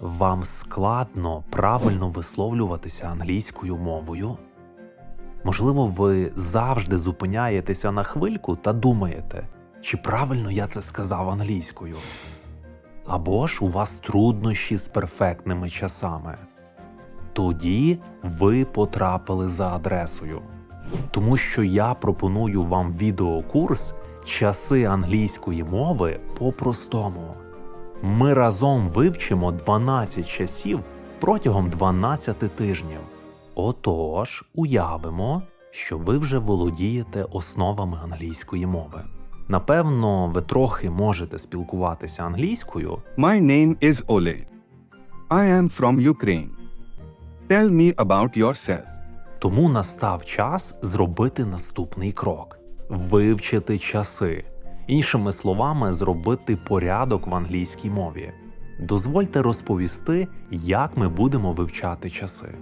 Вам складно правильно висловлюватися англійською мовою? Можливо, ви завжди зупиняєтеся на хвильку та думаєте, чи правильно я це сказав англійською? Або ж у вас труднощі з перфектними часами. Тоді ви потрапили за адресою. Тому що я пропоную вам відеокурс Часи англійської мови по-простому. Ми разом вивчимо 12 часів протягом 12 тижнів. Отож, уявимо, що ви вже володієте основами англійської мови. Напевно, ви трохи можете спілкуватися англійською, My name is Ole. I am from Ukraine. Tell me about yourself. тому настав час зробити наступний крок вивчити часи. Іншими словами, зробити порядок в англійській мові. Дозвольте розповісти, як ми будемо вивчати часи.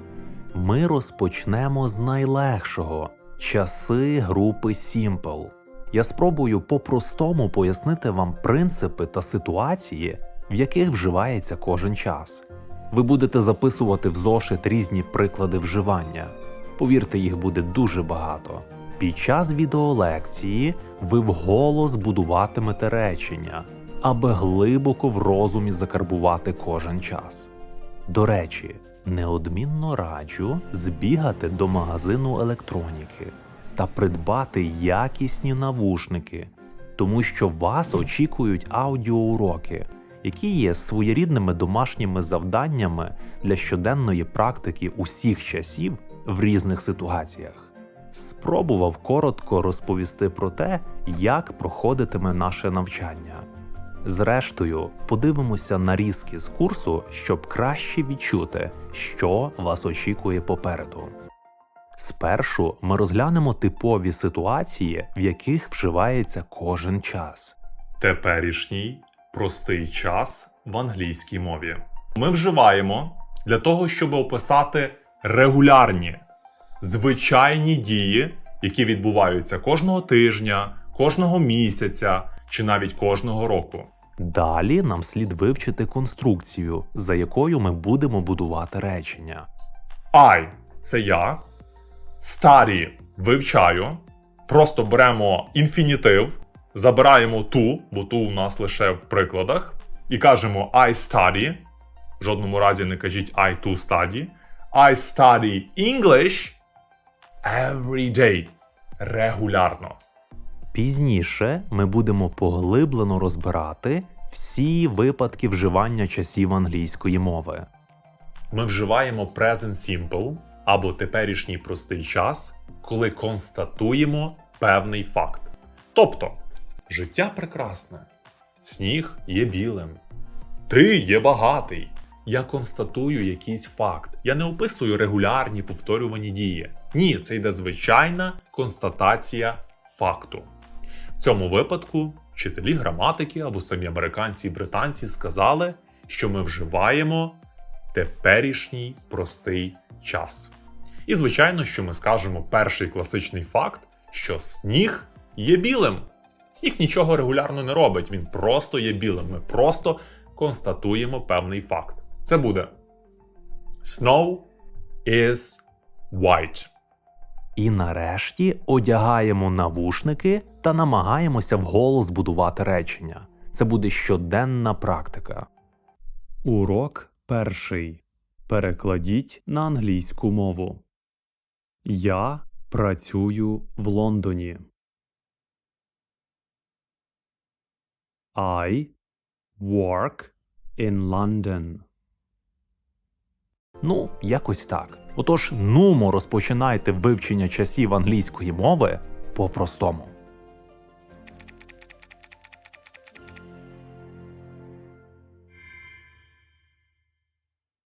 Ми розпочнемо з найлегшого часи групи Simple. Я спробую по-простому пояснити вам принципи та ситуації, в яких вживається кожен час. Ви будете записувати в зошит різні приклади вживання. Повірте, їх буде дуже багато. Під час відеолекції ви вголос будуватимете речення, аби глибоко в розумі закарбувати кожен час. До речі, неодмінно раджу збігати до магазину електроніки та придбати якісні навушники, тому що вас очікують аудіоуроки, які є своєрідними домашніми завданнями для щоденної практики усіх часів в різних ситуаціях. Спробував коротко розповісти про те, як проходитиме наше навчання. Зрештою, подивимося нарізки з курсу, щоб краще відчути, що вас очікує попереду. Спершу ми розглянемо типові ситуації, в яких вживається кожен час. теперішній простий час в англійській мові. Ми вживаємо для того, щоб описати регулярні, звичайні дії, які відбуваються кожного тижня, кожного місяця чи навіть кожного року. Далі нам слід вивчити конструкцію, за якою ми будемо будувати речення. I – це я. Study – вивчаю. Просто беремо інфінітив, забираємо ту, бо ту у нас лише в прикладах, і кажемо I study. В жодному разі не кажіть I to study. I study English every day. Регулярно. Пізніше ми будемо поглиблено розбирати всі випадки вживання часів англійської мови. Ми вживаємо present simple або теперішній простий час, коли констатуємо певний факт. Тобто, життя прекрасне, сніг є білим, ти є багатий. Я констатую якийсь факт. Я не описую регулярні повторювані дії. Ні, це йде звичайна констатація факту. В цьому випадку вчителі граматики або самі американці і британці сказали, що ми вживаємо теперішній простий час. І звичайно, що ми скажемо перший класичний факт, що сніг є білим. Сніг нічого регулярно не робить, він просто є білим. Ми просто констатуємо певний факт. Це буде Snow is white. І нарешті одягаємо навушники та намагаємося вголос будувати речення. Це буде щоденна практика. Урок перший. Перекладіть на англійську мову. Я працюю в Лондоні. I work in London. Ну, якось так. Отож, нумо розпочинайте вивчення часів англійської мови по-простому.